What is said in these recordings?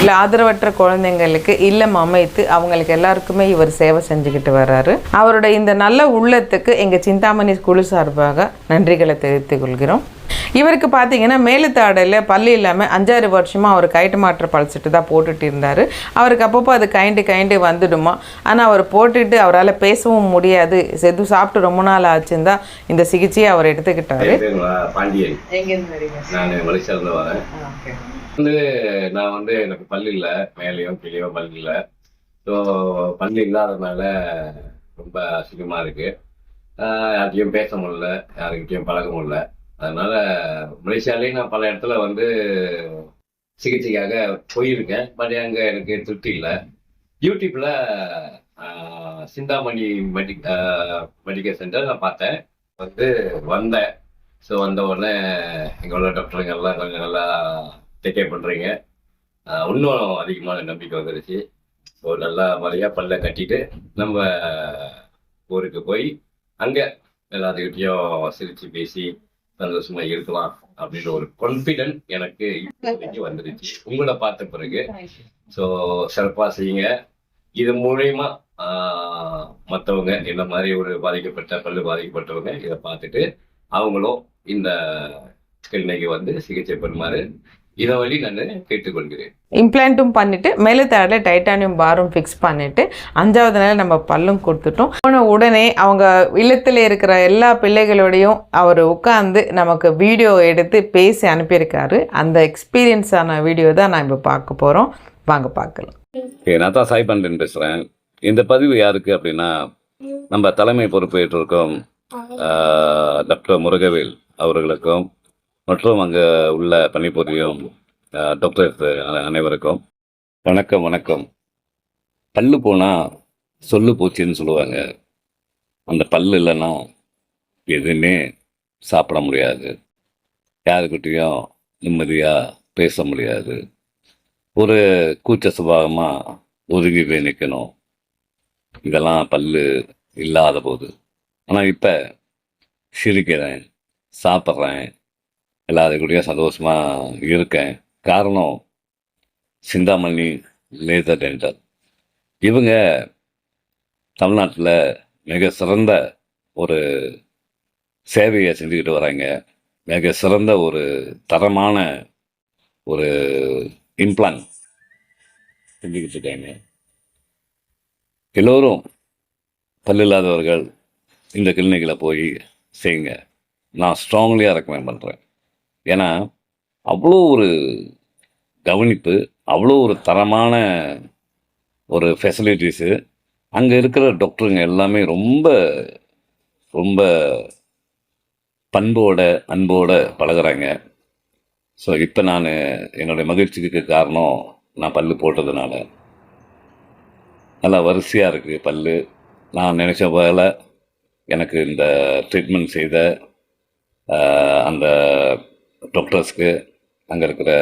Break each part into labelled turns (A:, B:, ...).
A: இல்லை ஆதரவற்ற குழந்தைங்களுக்கு இல்லம் அமைத்து அவங்களுக்கு எல்லாருக்குமே இவர் சேவை செஞ்சுக்கிட்டு வர்றாரு. அவரோட இந்த நல்ல உள்ளத்துக்கு எங்கள் சிந்தாமணி குழு சார்பாக நன்றிகளை தெரிவித்துக் கொள்கிறோம். இவருக்கு பார்த்தீங்கன்னா மேலுத்தாடையில் பல்லு இல்லாமல் அஞ்சாறு வருஷமாக அவர் கயிட்டு மாற்ற பழிச்சிட்டு தான் போட்டுட்டு இருந்தார். அவருக்கு அப்பப்போ அது கைண்டு கைண்டு வந்துடுமா. ஆனால் அவர் போட்டுட்டு அவரால் பேசவும் முடியாது. எதுவும் சாப்பிட்டு ரொம்ப நாள் ஆச்சுன்னு தான் இந்த சிகிச்சையை அவர் எடுத்துக்கிட்டாரு.
B: பாண்டியன். நான் மலேசியாவிலேருந்து வரேன். வந்து நான் வந்து எனக்கு பல்லு இல்லை மேலேயும் கீழேயோ பல்லு இல்லை. ஸோ பல்லு இல்லாததுனால ரொம்ப அசிங்கமாக இருக்கு. ஆஹ் யார்கிட்டயும் பேச முடியல யாருக்கிட்டையும் பழக முடியல. அதனால மலேசியாலேயும் நான் பல இடத்துல வந்து சிகிச்சைக்காக போயிருக்கேன். பட் அங்கே எனக்கு திருப்தி இல்லை. யூடியூப்ல சிந்தாமணி மெடி மெடிக்கல் சென்டர் நான் பார்த்தேன். வந்து வந்தேன். ஸோ வந்த உடனே இங்கே உள்ள டாக்டருங்கெல்லாம் கொஞ்சம் நல்லா டேக் கேர் பண்ணுறீங்க இன்னும் அதிகமான நம்பிக்கை வந்துருச்சு. ஸோ நல்லா முறையாக பல்ல கட்டிட்டு நம்ம ஊருக்கு போய் அங்கே எல்லாத்துக்கிட்டையும் சிரித்து பேசி சந்தோஷமா இருக்கலாம் அப்படின்ற ஒரு கான்ஃபிடென்ட் எனக்கு இப்போதைக்கு வந்துருச்சு. உங்களை பார்த்த பிறகு ஸோ சிறப்பாக செய்யுங்க. இது மூலயமா மற்றவங்க இந்த மாதிரி ஒரு பாதிக்கப்பட்ட பல்லு பாதிக்கப்பட்டவங்க இதை பார்த்துட்டு அவங்களும் இந்த கிளினிக்கு வந்து சிகிச்சை பெறுமாறு இதை வழி நான் கேட்டுக்கொள்கிறேன்.
A: இம்ப்ளான்ட்டும் பண்ணிட்டு மேலுத்தாடில் டைட்டானியம் பாரும் ஃபிக்ஸ் பண்ணிட்டு அஞ்சாவது நாள் நம்ம பல்லும் கொடுத்துட்டோம். போன உடனே அவங்க இல்லத்தில் இருக்கிற எல்லா பிள்ளைகளோடையும் அவர் உட்காந்து நமக்கு வீடியோ எடுத்து பேசி அனுப்பியிருக்காரு. அந்த எக்ஸ்பீரியன்ஸான வீடியோ தான் நான் இப்போ பார்க்க போகிறோம் வாங்க பார்க்கலாம்.
C: நான் தான் சாய் பாண்டியன் பேசுகிறேன் இந்த பதிவு யாருக்கு அப்படின்னா நம்ம தலைமை பொறுப்பேற்றிருக்கோம் டாக்டர் முருகவேல் அவர்களுக்கும் மற்றும் அங்கே உள்ள பணிபுரியும் டாக்டர்ஸ் அனைவருக்கும் வணக்கம் வணக்கம். பல்லு போனால் சொல்லு போச்சுன்னு சொல்லுவாங்க. அந்த பல்லு இல்லைன்னா எதுவுமே சாப்பிட முடியாது. யாருக்கிட்டேயும் நிம்மதியாக பேச முடியாது. ஒரு கூச்ச சுபாவமாக ஒதுங்கி போய் நிற்கணும் இதெல்லாம் பல்லு இல்லாத போது. ஆனால் இப்போ சிரிக்கிறேன் சாப்பிட்றேன் எல்லாரும் சந்தோஷமாக இருக்கேன். காரணம் சிந்தாமணி லேசர் டென்டல் இவங்க தமிழ்நாட்டில் மிக சிறந்த ஒரு சேவையை செஞ்சுக்கிட்டு வராங்க. மிக சிறந்த ஒரு தரமான ஒரு இம்ப்ளான் செஞ்சுக்கிட்டு இருக்காங்க. எல்லோரும் பல்லு இல்லாதவர்கள் இந்த கிளினிக்கில் போய் செய்யுங்க. நான் ஸ்ட்ராங்லியாக ரெக்கமெண்ட் பண்ணுறேன் ஏன்னா அவ்வளோ ஒரு கவனிப்பு அவ்வளோ ஒரு தரமான ஒரு ஃபெசிலிட்டிஸு அங்கே இருக்கிற டாக்டருங்க எல்லாமே ரொம்ப ரொம்ப பண்போட அன்போட பழகுறாங்க. ஸோ இப்போ நான் என்னுடைய மகிழ்ச்சிக்கு காரணம் நான் பல்லு போட்டதுனால. நல்லா வரிசையாக இருக்குது பல்லு. நான் நினச்ச போல எனக்கு இந்த ட்ரீட்மெண்ட் செய்த அந்த டாக்டர்ஸ்க்கு அங்கே இருக்கிற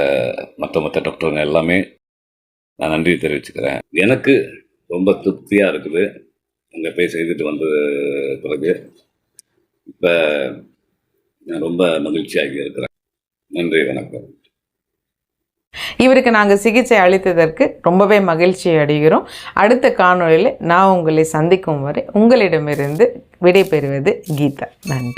C: மற்ற மற்ற டாக்டருங்க எல்லாமே நான் நன்றி தெரிவிச்சுக்கிறேன். எனக்கு ரொம்ப திருப்தியாக இருக்குது. அங்கே போய் செய்துட்டு வந்த பிறகு இப்போ நான் ரொம்ப மகிழ்ச்சியாக இருக்கிறேன். நன்றி வணக்கம்.
A: இவருக்கு நாங்கள் சிகிச்சை அளித்ததற்கு ரொம்பவே மகிழ்ச்சி அடைகிறோம். அடுத்த காணொளியில் நான் உங்களை சந்திக்கும் வரை உங்களிடமிருந்து விடைபெறுவது கீதா. நன்றி.